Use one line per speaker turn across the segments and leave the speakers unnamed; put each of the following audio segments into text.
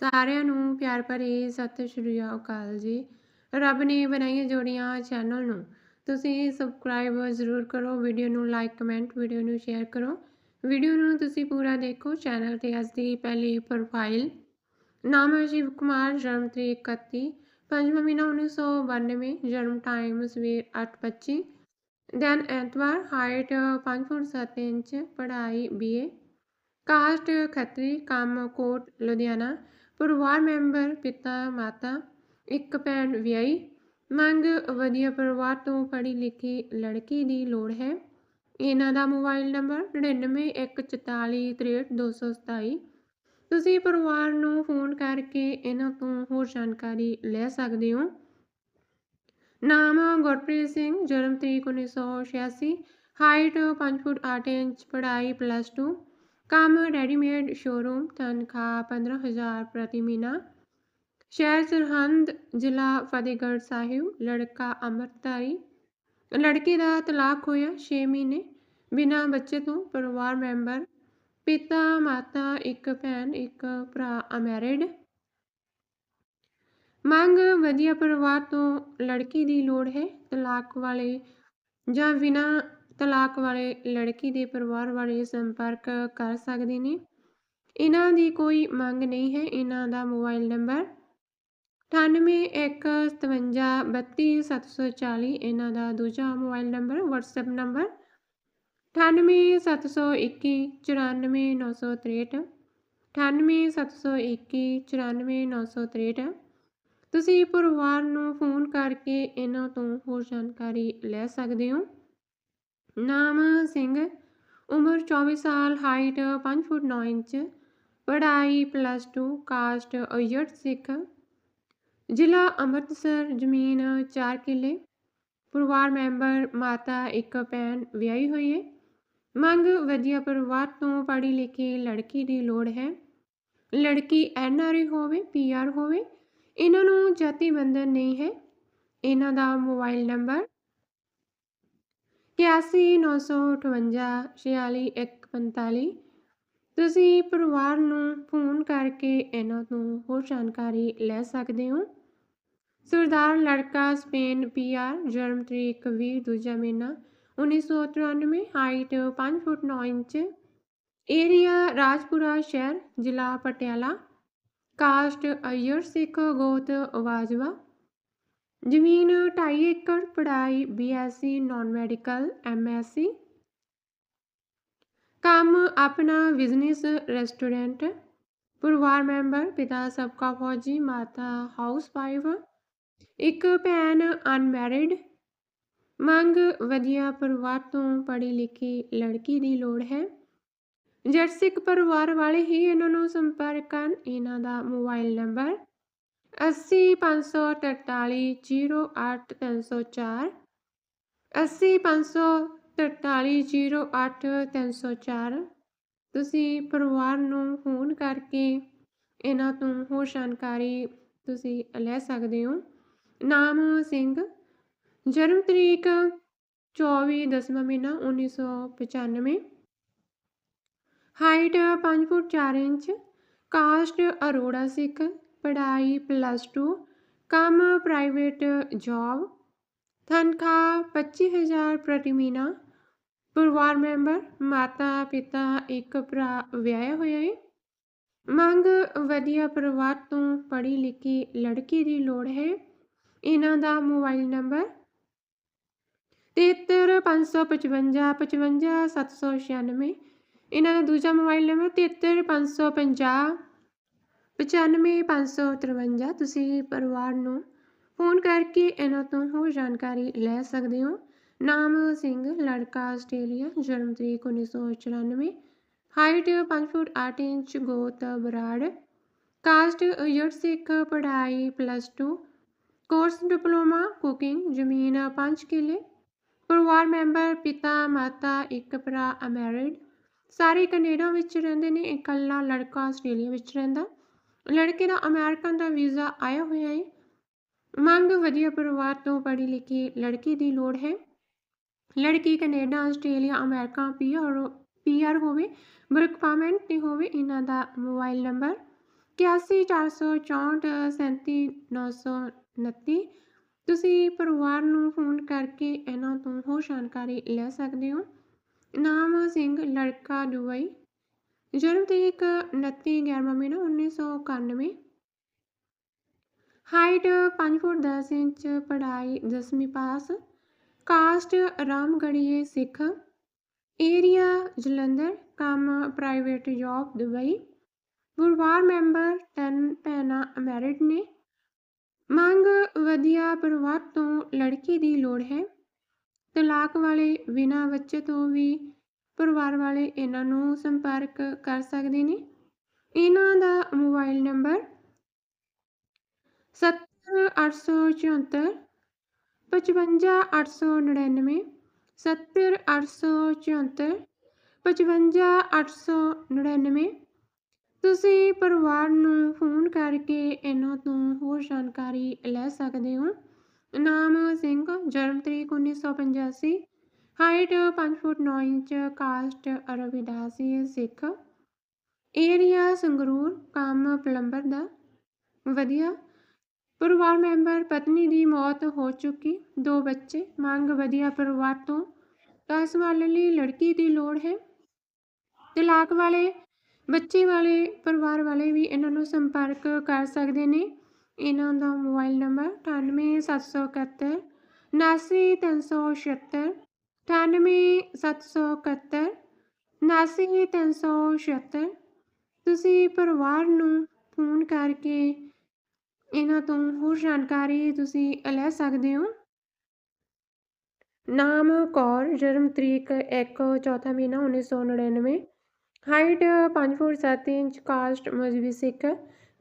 ਸਾਰਿਆਂ ਨੂੰ ਪਿਆਰ ਭਰੀ ਸਤਿ ਸ਼੍ਰੀ ਅਕਾਲ ਜੀ। ਰੱਬ ਨੇ ਬਣਾਈਆਂ ਜੋੜੀਆਂ ਚੈਨਲ ਨੂੰ। ਤੁਸੀਂ ਸਬਸਕ੍ਰਾਈਬ ਜ਼ਰੂਰ ਕਰੋ ਵੀਡੀਓ ਨੂੰ ਲਾਈਕ ਕਮੈਂਟ ਵੀਡੀਓ ਨੂੰ ਸ਼ੇਅਰ ਕਰੋ। ਵੀਡੀਓ ਨੂੰ ਤੁਸੀਂ ਪੂਰਾ ਦੇਖੋ ਚੈਨਲ ਤੇ ਅੱਜ ਦੀ ਪਹਿਲੀ ਪ੍ਰੋਫਾਈਲ ਨਾਮ ਹੈ ਸ਼ਿਵ ਕੁਮਾਰ, ਜਨਮ ਤਰੀਕ 31 ਪੰਜਵਾਂ ਮਹੀਨਾ 1992 ਜਨਮ ਟਾਈਮ ਸਵੇਰ 8:25 ਦੈਨ ਐਤਵਾਰ ਹਾਈਟ 5 ਫੁੱਟ 7 ਇੰਚ, ਪੜ੍ਹਾਈ ਬੀਏ ਕਾਸਟ ਖੱਤਰੀ, ਕੰਮ ਕੋਟ, ਲੁਧਿਆਣਾ। ਪਰਿਵਾਰ ਮੈਂਬਰ, ਪਿਤਾ, ਮਾਤਾ, ਇੱਕ ਭੈਣ ਵਿਆਹੀ। ਮੰਗ ਵਧੀਆ ਪਰਿਵਾਰ ਤੋਂ ਪੜ੍ਹੀ ਲਿਖੀ ਲੜਕੀ ਦੀ ਲੋੜ ਹੈ। ਇਹਨਾਂ ਦਾ ਮੋਬਾਈਲ ਨੰਬਰ 9914433227 ਤੁਸੀਂ ਪਰਿਵਾਰ ਨੂੰ ਫੋਨ ਕਰਕੇ ਇਹਨਾਂ ਤੋਂ ਹੋਰ ਜਾਣਕਾਰੀ ਲੈ ਸਕਦੇ ਹੋ। ਨਾਮ ਗੁਰਪ੍ਰੀਤ ਸਿੰਘ, ਜਨਮ ਤਰੀਕ 1986 ਹਾਈਟ 5 ਫੁੱਟ 8 ਇੰਚ, ਪੜ੍ਹਾਈ ਪਲੱਸ 2 ਕੰਮ ਰੈਡੀਮੇਡ ਸ਼ੋਰੂਮ ਤਨਖਾਹ 15000 ਪ੍ਰਤੀ ਮਹੀਨਾ। ਸ਼ਹਿਰ ਸਰਹੰਦ ਜ਼ਿਲ੍ਹਾ ਫਤਿਹਗੜ੍ਹ ਸਾਹਿਬ, ਲੜਕਾ ਅੰਮ੍ਰਿਤਧਾਰੀ। ਲੜਕੀ ਦਾ ਤਲਾਕ ਹੋਇਆ 6 ਮਹੀਨੇ, ਬਿਨਾਂ ਬੱਚੇ ਤੋਂ ਪਰਿਵਾਰ ਮੈਂਬਰ। ਪਿਤਾ, ਮਾਤਾ, ਇੱਕ ਭੈਣ, ਇੱਕ ਭਰਾ ਅਮੈਰਿਡ ਮੰਗ ਵਧੀਆ ਪਰਿਵਾਰ ਤੋਂ ਲੜਕੀ ਦੀ ਲੋੜ ਹੈ, ਤਲਾਕ ਵਾਲੇ ਜਾਂ ਬਿਨਾਂ ਤਲਾਕ ਵਾਲੇ ਲੜਕੀ ਦੇ ਪਰਿਵਾਰ ਵਾਲੇ ਸੰਪਰਕ ਕਰ ਸਕਦੇ ਨੇ। ਇਹਨਾਂ ਦੀ ਕੋਈ ਮੰਗ ਨਹੀਂ ਹੈ। ਇਹਨਾਂ ਦਾ ਮੋਬਾਈਲ ਨੰਬਰ 9815732740 ਇਹਨਾਂ ਦਾ ਦੂਜਾ ਮੋਬਾਈਲ ਨੰਬਰ WhatsApp ਨੰਬਰ 9871194963 9871194963 ਤੁਸੀਂ ਪਰਿਵਾਰ ਨੂੰ ਫੋਨ ਕਰਕੇ ਇਹਨਾਂ ਤੋਂ ਹੋਰ ਜਾਣਕਾਰੀ ਲੈ ਸਕਦੇ ਹੋ। ਨਾਮ ਸਿੰਘ, ਉਮਰ 24 ਸਾਲ ਹਾਈਟ 5 ਫੁੱਟ 9 ਇੰਚ, ਪੜ੍ਹਾਈ ਪਲੱਸ 2 ਕਾਸਟ ਅਯਟ ਸਿੱਖ। ਜ਼ਿਲ੍ਹਾ ਅੰਮ੍ਰਿਤਸਰ, ਜ਼ਮੀਨ 4 ਕਿੱਲੇ। ਪਰਿਵਾਰ ਮੈਂਬਰ ਮਾਤਾ ਇੱਕ ਭੈਣ ਵਿਆਹੀ ਹੋਈ ਹੈ ਮੰਗ ਵਧੀਆ ਪਰਿਵਾਰ ਤੋਂ ਪੜ੍ਹੀ ਲਿਖੀ ਲੜਕੀ ਦੀ ਲੋੜ ਹੈ। ਲੜਕੀ ਐਨ ਆਰ ਆਈ ਹੋਵੇ ਪੀ ਆਰ ਹੋਵੇ, ਇਹਨਾਂ ਨੂੰ ਜਾਤੀ ਬੰਧਨ ਨਹੀਂ ਹੈ। ਇਹਨਾਂ ਦਾ ਮੋਬਾਈਲ ਨੰਬਰ ਇਕਿਆਸੀ ਨੌ ਸੌ ਅਠਵੰਜਾ, ਛਿਆਲੀ, ਇੱਕ ਪੰਤਾਲੀ। ਤੁਸੀਂ ਪਰਿਵਾਰ ਨੂੰ ਫੋਨ ਕਰਕੇ ਇਹਨਾਂ ਤੋਂ ਹੋਰ ਜਾਣਕਾਰੀ ਲੈ ਸਕਦੇ ਹੋ। ਸਰਦਾਰ ਲੜਕਾ ਸਪੇਨ ਪੀਆਰ ਜਨਮ ਤਰੀਕ 20 ਦੂਜਾ ਮਹੀਨਾ 1993 height 5 foot 9 inch. Area Rajpura ਸ਼ਹਿਰ, ਜ਼ਿਲ੍ਹਾ ਪਟਿਆਲਾ। ਕਾਸਟ ਅਯਰ ਸਿੱਖ ਗੋਤ ਵਾਜਵਾ ਜ਼ਮੀਨ 2.5 ਏਕੜ, ਪੜ੍ਹਾਈ ਬੀਐਸਸੀ ਨਾਨ ਮੈਡੀਕਲ ਐਮਐਸਸੀ ਕੰਮ ਆਪਣਾ ਬਿਜ਼ਨਸ ਰੈਸਟੋਰੈਂਟ ਪਰਿਵਾਰ ਮੈਂਬਰ, ਪਿਤਾ ਸਬਕਾ ਫੌਜੀ, ਮਾਤਾ ਹਾਊਸ ਵਾਈਫ ਇੱਕ ਭੈਣ ਅਨਮੈਰਿਡ ਮੰਗ, ਵਧੀਆ ਪਰਿਵਾਰ ਤੋਂ ਪੜ੍ਹੀ ਲਿਖੀ ਲੜਕੀ ਦੀ ਲੋੜ ਹੈ। ਜੱਟ ਪਰਿਵਾਰ ਵਾਲੇ ਹੀ ਇਹਨਾਂ ਨੂੰ ਸੰਪਰਕ ਕਰਨ, ਇਹਨਾਂ ਦਾ ਮੋਬਾਈਲ ਨੰਬਰ ਅੱਸੀ ਪੰਜ ਸੌ ਤਰਤਾਲੀ ਜੀਰੋ ਅੱਠ ਤਿੰਨ ਸੌ ਚਾਰ। ਅੱਸੀ ਪੰਜ ਸੌ ਤਰਤਾਲੀ ਜੀਰੋ ਅੱਠ ਤਿੰਨ ਸੌ ਚਾਰ। ਤੁਸੀਂ ਪਰਿਵਾਰ ਨੂੰ ਫੋਨ ਕਰਕੇ ਇਹਨਾਂ ਤੋਂ ਹੋਰ ਜਾਣਕਾਰੀ ਤੁਸੀਂ ਲੈ ਸਕਦੇ ਹੋ। ਨਾਮ ਸਿੰਘ, ਜਨਮ ਤਰੀਕ 24 ਦਸਵਾਂ ਮਹੀਨਾ 1995 height 5 foot 4 inch, caste Arora Sikh. ਪੜ੍ਹਾਈ ਪਲੱਸ 2 ਕੰਮ ਪ੍ਰਾਈਵੇਟ ਜੌਬ ਤਨਖਾਹ 25000 ਪ੍ਰਤੀ ਮਹੀਨਾ, ਪਰਿਵਾਰ ਮੈਂਬਰ ਮਾਤਾ ਪਿਤਾ ਇੱਕ ਭਰਾ ਵਿਆਹਿਆ ਹੋਇਆ ਹੈ ਮੰਗ ਵਧੀਆ ਪਰਿਵਾਰ ਤੋਂ ਪੜ੍ਹੀ ਲਿਖੀ ਲੜਕੀ ਦੀ ਲੋੜ ਹੈ। ਇਹਨਾਂ ਦਾ ਮੋਬਾਈਲ ਨੰਬਰ 735555 55796 ਇਹਨਾਂ ਦਾ ਦੂਜਾ ਮੋਬਾਈਲ ਨੰਬਰ 73550 95553 ਤੁਸੀਂ ਪਰਿਵਾਰ ਨੂੰ ਫੋਨ ਕਰਕੇ ਇਹਨਾਂ ਤੋਂ ਹੋਰ ਜਾਣਕਾਰੀ ਲੈ ਸਕਦੇ ਹੋ। ਨਾਮ ਸਿੰਘ, ਲੜਕਾ ਆਸਟ੍ਰੇਲੀਆ, ਜਨਮ ਤਰੀਕ 1994 ਹਾਈਟ 5 ਫੁੱਟ 8 ਇੰਚ, ਗੋਤ ਬਰਾੜ, ਕਾਸਟ ਯਟ ਸਿੱਖ, ਪੜ੍ਹਾਈ ਪਲੱਸ 2 ਕੋਰਸ ਡਿਪਲੋਮਾ, ਕੁਕਿੰਗ, ਜ਼ਮੀਨ 5 ਕਿੱਲੇ, ਪਰਿਵਾਰ ਮੈਂਬਰ, ਪਿਤਾ, ਮਾਤਾ, ਇੱਕ ਭਰਾ, ਅਮੈਰਿਡ, ਸਾਰੇ ਕੈਨੇਡਾ ਵਿੱਚ ਰਹਿੰਦੇ ਨੇ, ਇਕੱਲਾ ਲੜਕਾ ਆਸਟ੍ਰੇਲੀਆ ਵਿੱਚ ਰਹਿੰਦਾ। ਲੜਕੇ ਦਾ ਅਮਰੀਕਾ ਦਾ ਵੀਜ਼ਾ ਆਇਆ ਹੋਇਆ ਹੈ। ਮੰਗ ਵਧੀਆ ਪਰਿਵਾਰ ਤੋਂ ਪੜ੍ਹੀ ਲਿਖੀ ਲੜਕੀ ਦੀ ਲੋੜ ਹੈ। ਲੜਕੀ Canada, Australia, America PR PR ਹੋਵੇ ਵਰਕ ਤੇ ਹੋਵੇ ਇਹਨਾਂ ਦਾ ਮੋਬਾਈਲ ਨੰਬਰ 81 464 ਤੁਸੀਂ ਪਰਿਵਾਰ ਨੂੰ ਫੋਨ ਕਰਕੇ ਇਹਨਾਂ ਤੋਂ ਹੋਰ ਜਾਣਕਾਰੀ ਲੈ ਸਕਦੇ ਹੋ। ਨਾਮ ਸਿੰਘ, ਲੜਕਾ, ਦੁਬਈ। ਜਨਮ ਤਰੀਕ 29 11 ਮਹੀਨਾ 1991 ਹਾਈਟ 5 ਫੁੱਟ 10 ਇੰਚ, ਪੜ੍ਹਾਈ 10ਵੀਂ ਪਾਸ। ਕਾਸਟ ਰਾਮਗੜੀਏ ਸਿੱਖ। ਏਰੀਆ ਜਲੰਧਰ, ਕੰਮ ਪ੍ਰਾਈਵੇਟ ਜੌਬ ਦੁਬਈ। ਪਰਿਵਾਰ ਮੈਂਬਰ 10 ਭੈਣਾਂ ਮੈਰਿਡ ਨੇ। ਮੰਗ ਵਧੀਆ ਪਰਿਵਾਰ ਤੋਂ ਲੜਕੀ ਦੀ ਲੋੜ ਹੈ। ਤਲਾਕ ਵਾਲੇ ਬਿਨਾਂ ਬੱਚੇ ਤੋਂ ਵੀ ਪਰਿਵਾਰ ਵਾਲੇ ਇਹਨਾਂ ਨੂੰ ਸੰਪਰਕ ਕਰ ਸਕਦੇ ਨੇ। ਇਹਨਾਂ ਦਾ ਮੋਬਾਈਲ ਨੰਬਰ 70874 55899 70874 55899 ਤੁਸੀਂ ਪਰਿਵਾਰ ਨੂੰ ਫੋਨ ਕਰਕੇ ਇਹਨਾਂ ਤੋਂ ਹੋਰ ਜਾਣਕਾਰੀ ਲੈ ਸਕਦੇ ਹੋ। ਨਾਮ ਸਿੰਘ, ਜਨਮ ਤਰੀਕ 1985 ਹਾਈਟ 5 ਫੁੱਟ 9 ਇੰਚ, ਕਾਸਟ ਅਰਬੀਦਾਸੀ ਸਿੱਖ। ਏਰੀਆ ਸੰਗਰੂਰ, ਕੰਮ ਪਲੰਬਰ ਦਾ। ਵਧੀਆ। ਪਰਿਵਾਰ ਮੈਂਬਰ, ਪਤਨੀ ਦੀ ਮੌਤ ਹੋ ਚੁੱਕੀ। ਦੋ ਬੱਚੇ। ਮੰਗ ਵਧੀਆ ਪਰਿਵਾਰ ਤੋਂ। ਦਸ ਵਾਲੇ ਲਈ ਲੜਕੀ ਦੀ ਲੋੜ ਹੈ। ਤਲਾਕ ਵਾਲੇ, ਬੱਚੇ ਵਾਲੇ, ਪਰਿਵਾਰ ਵਾਲੇ ਵੀ ਇਹਨਾਂ ਨੂੰ ਸੰਪਰਕ ਕਰ ਸਕਦੇ ਨੇ। ਇਹਨਾਂ ਦਾ ਮੋਬਾਈਲ ਨੰਬਰ 98771 79376 98771 79376 ਤੁਸੀਂ ਪਰਿਵਾਰ ਨੂੰ ਫੋਨ ਕਰਕੇ ਇਹਨਾਂ ਤੋਂ ਹੋਰ ਜਾਣਕਾਰੀ ਤੁਸੀਂ ਲੈ ਸਕਦੇ ਹੋ? ਨਾਮ ਕੌਰ, ਜਨਮ ਤਰੀਕ 1 ਚੌਥਾ ਮਹੀਨਾ 1999 height 5 foot 7 inch, caste Mazhabi Sikh.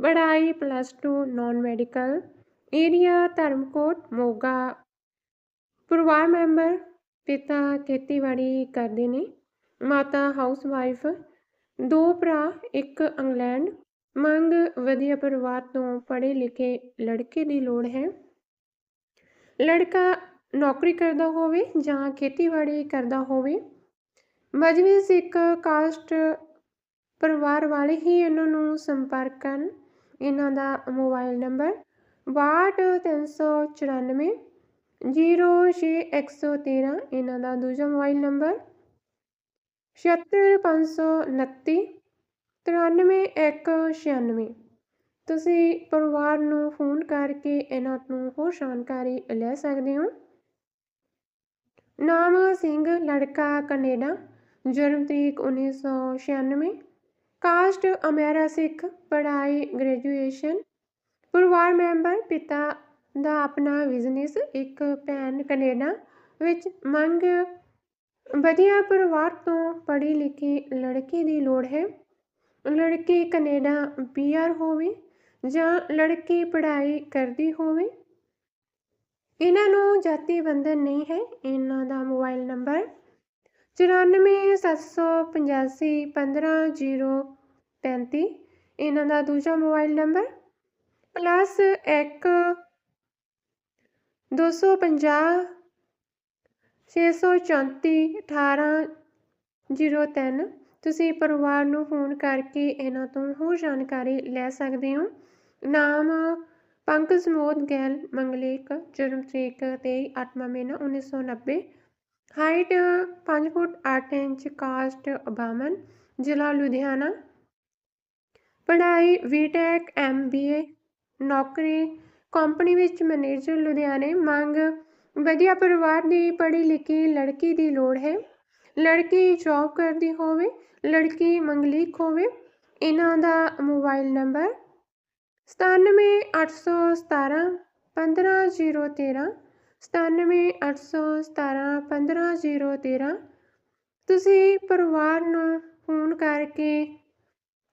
ਪੜ੍ਹਾਈ plus 2 non medical area Dharamkot, Moga. ਪਰਿਵਾਰ ਮੈਂਬਰ ਪਿਤਾ ਖੇਤੀਬਾੜੀ ਕਰਦੇ ਨੇ। ਮਾਤਾ ਹਾਊਸ ਵਾਈਫ ਦੋ ਭਰਾ, ਇੱਕ ਇੰਗਲੈਂਡ। ਮੰਗ ਵਧੀਆ ਪਰਿਵਾਰ ਤੋਂ ਪੜ੍ਹੇ ਲਿਖੇ ਲੜਕੇ ਦੀ ਲੋੜ ਹੈ। ਲੜਕਾ ਨੌਕਰੀ ਕਰਦਾ ਹੋਵੇ ਜਾਂ ਖੇਤੀਬਾੜੀ ਕਰਦਾ ਹੋਵੇ। ਮਜਬੀ ਸਿੱਖ ਕਾਸਟ ਪਰਿਵਾਰ ਵਾਲੇ ਹੀ ਇਹਨਾਂ ਨੂੰ ਸੰਪਰਕ ਕਰਨ। ਇਹਨਾਂ ਦਾ ਮੋਬਾਈਲ ਨੰਬਰ 62394 06113 ਇਹਨਾਂ ਦਾ ਦੂਜਾ ਮੋਬਾਈਲ ਨੰਬਰ। 76529 93196 ਤੁਸੀਂ ਪਰਿਵਾਰ ਨੂੰ ਫੋਨ ਕਰਕੇ ਇਹਨਾਂ ਤੋਂ ਹੋਰ ਜਾਣਕਾਰੀ ਲੈ ਸਕਦੇ ਹੋ। ਨਾਮ ਸਿੰਘ, ਲੜਕਾ ਕੈਨੇਡਾ, ਜਨਮ ਤਰੀਕ 1996 ਕਾਸਟ ਅਮੇਰਾ ਸਿੱਖ, ਪੜ੍ਹਾਈ, ਗ੍ਰੈਜੂਏਸ਼ਨ। ਪਰਿਵਾਰ ਮੈਂਬਰ, ਪਿਤਾ ਦਾ ਆਪਣਾ ਬਿਜ਼ਨਸ ਇੱਕ ਭੈਣ ਕੈਨੇਡਾ ਵਿੱਚ ਮੰਗ ਵਧੀਆ ਪਰਿਵਾਰ ਤੋਂ ਪੜ੍ਹੀ ਲਿਖੀ ਲੜਕੀ ਦੀ ਲੋੜ ਹੈ। ਲੜਕੀ ਕੈਨੇਡਾ ਪੀਆਰ ਹੋਵੇ ਜਾਂ ਲੜਕੀ ਪੜ੍ਹਾਈ ਕਰਦੀ ਹੋਵੇ। ਇਹਨਾਂ ਨੂੰ ਜਾਤੀ ਬੰਧਨ ਨਹੀਂ ਹੈ, ਇਹਨਾਂ ਦਾ ਮੋਬਾਈਲ ਨੰਬਰ ਚੁਰਾਨਵੇਂ ਸੱਤ ਸੌ ਪਚਾਸੀ ਪੰਦਰਾਂ ਜੀਰੋ ਪੈਂਤੀ, ਇਹਨਾਂ ਦਾ ਦੂਜਾ ਮੋਬਾਈਲ ਨੰਬਰ, ਪਲੱਸ ਇੱਕ ਦੋ ਸੌ ਪੰਜਾਹ, ਛੇ ਸੌ ਚੌਂਤੀ, ਅਠਾਰਾਂ, ਜੀਰੋ ਤਿੰਨ। ਤੁਸੀਂ ਪਰਿਵਾਰ ਨੂੰ ਫੋਨ ਕਰਕੇ ਇਹਨਾਂ ਤੋਂ ਹੋਰ ਜਾਣਕਾਰੀ ਲੈ ਸਕਦੇ ਹੋ। ਨਾਮ ਪੰਕਜ ਮੋਦ ਗੈਲ ਮੰਗਲੇਕ, ਜਨਮ ਤਰੀਕ 23 ਅੱਠਵਾਂ ਮਹੀਨਾ 1990 ਹਾਈਟ 5 ਫੁੱਟ 8 ਇੰਚ, ਕਾਸਟ ਬਾਮਨ ਜ਼ਿਲ੍ਹਾ ਲੁਧਿਆਣਾ। ਪੜ੍ਹਾਈ ਬੀਟੈਕ ਐਮਬੀਏ ਨੌਕਰੀ ਕੰਪਨੀ ਵਿੱਚ ਮੈਨੇਜਰ ਲੁਧਿਆਣੇ, ਮੰਗ, ਵਧੀਆ ਪਰਿਵਾਰ ਦੀ ਪੜ੍ਹੀ ਲਿਖੀ ਲੜਕੀ ਦੀ ਲੋੜ ਹੈ। ਲੜਕੀ ਜੌਬ ਕਰਦੀ ਹੋਵੇ, ਲੜਕੀ ਮੰਗਲੀਕ ਹੋਵੇ। ਇਹਨਾਂ ਦਾ ਮੋਬਾਈਲ ਨੰਬਰ 97817 15013 ਸਤਾਨਵੇਂ ਅੱਠ ਸੌ ਸਤਾਰਾਂ ਪੰਦਰਾਂ ਜ਼ੀਰੋ ਤੇਰਾਂ। ਤੁਸੀਂ ਪਰਿਵਾਰ ਨੂੰ ਫੋਨ ਕਰਕੇ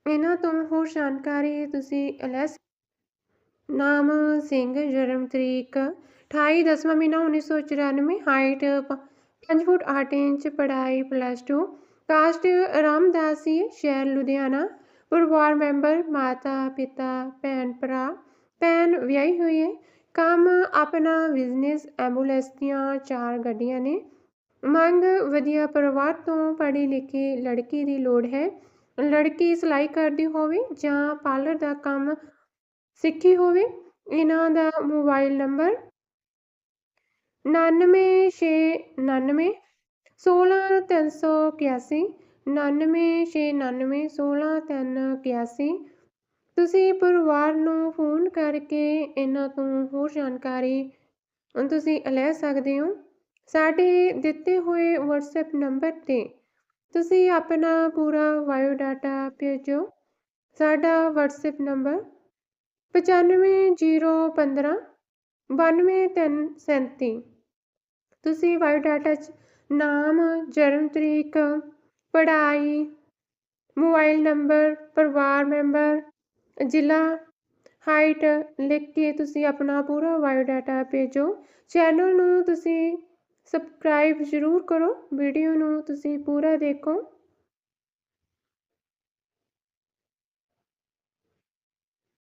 ਇਹਨਾਂ ਤੋਂ ਹੋਰ ਜਾਣਕਾਰੀ ਤੁਸੀਂ ਲੈ ਨਾਮ ਸਿੰਘ, ਜਨਮ ਤਰੀਕ 28 ਦਸਵਾਂ ਮਹੀਨਾ 1994 ਹਾਈਟ 5 ਫੁੱਟ 8 ਇੰਚ, ਪੜ੍ਹਾਈ ਪਲੱਸ 2 ਕਾਸਟ ਰਾਮਦਾਸੀ ਸ਼ਹਿਰ ਲੁਧਿਆਣਾ, ਪਰਿਵਾਰ ਮੈਂਬਰ, ਮਾਤਾ, ਪਿਤਾ, ਭੈਣ, ਭਰਾ, ਭੈਣ ਵਿਆਹੀ ਹੋਈ ਹੈ। ਕੰਮ ਆਪਣਾ ਬਿਜ਼ਨਸ ਐਂਬੂਲੈਂਸ ਦੀਆਂ ਚਾਰ ਗੱਡੀਆਂ ਨੇ। ਮੰਗ ਵਧੀਆ ਪਰਿਵਾਰ ਤੋਂ ਪੜ੍ਹੀ ਲਿਖੀ ਲੜਕੀ ਦੀ ਲੋੜ ਹੈ। ਲੜਕੀ ਸਿਲਾਈ ਕਰਦੀ ਹੋਵੇ ਜਾਂ ਪਾਰਲਰ ਦਾ ਕੰਮ ਸਿੱਖੀ ਹੋਵੇ, ਇਹਨਾਂ ਦਾ ਮੋਬਾਈਲ ਨੰਬਰ ਉਣਾਨਵੇਂ ਛੇ ਉਣਾਨਵੇਂ ਸੋਲ੍ਹਾਂ ਤਿੰਨ ਸੌ ਇਕਿਆਸੀ ਉਣਾਨਵੇਂ ਛੇ ਉਣਾਨਵੇਂ ਸੋਲ੍ਹਾਂ ਤਿੰਨ ਇਕਿਆਸੀ ਤੁਸੀਂ ਪਰਿਵਾਰ ਨੂੰ ਫੋਨ ਕਰਕੇ ਇਹਨਾਂ ਤੋਂ ਹੋਰ ਜਾਣਕਾਰੀ, ਤੁਸੀਂ ਲੈ ਸਕਦੇ ਹੋ। ਸਾਡੇ ਦਿੱਤੇ ਹੋਏ ਵਟਸਐਪ ਨੰਬਰ 'ਤੇ ਤੁਸੀਂ ਆਪਣਾ ਪੂਰਾ ਬਾਇਓਡਾਟਾ ਭੇਜੋ। ਸਾਡਾ ਵਟਸਐਪ ਨੰਬਰ ਪਚਾਨਵੇਂ ਜੀਰੋ ਪੰਦਰਾਂ ਬਾਨਵੇਂ ਤਿੰਨ ਸੈਂਤੀ ਤੁਸੀਂ ਬਾਇਓਡਾਟਾ 'ਚ ਨਾਮ, ਜਨਮ ਤਰੀਕ, ਪੜ੍ਹਾਈ, ਮੋਬਾਈਲ ਨੰਬਰ, ਪਰਿਵਾਰ ਮੈਂਬਰ, ਜ਼ਿਲ੍ਹਾ, ਹਾਈਟ ਲਿਖ ਕੇ ਤੁਸੀਂ ਆਪਣਾ ਪੂਰਾ ਬਾਇਓਡਾਟਾ ਭੇਜੋ। ਚੈਨਲ ਨੂੰ ਤੁਸੀਂ ਸਬਸਕ੍ਰਾਈਬ ਜ਼ਰੂਰ ਕਰੋ, ਵੀਡੀਓ ਨੂੰ ਤੁਸੀਂ ਪੂਰਾ ਦੇਖੋ।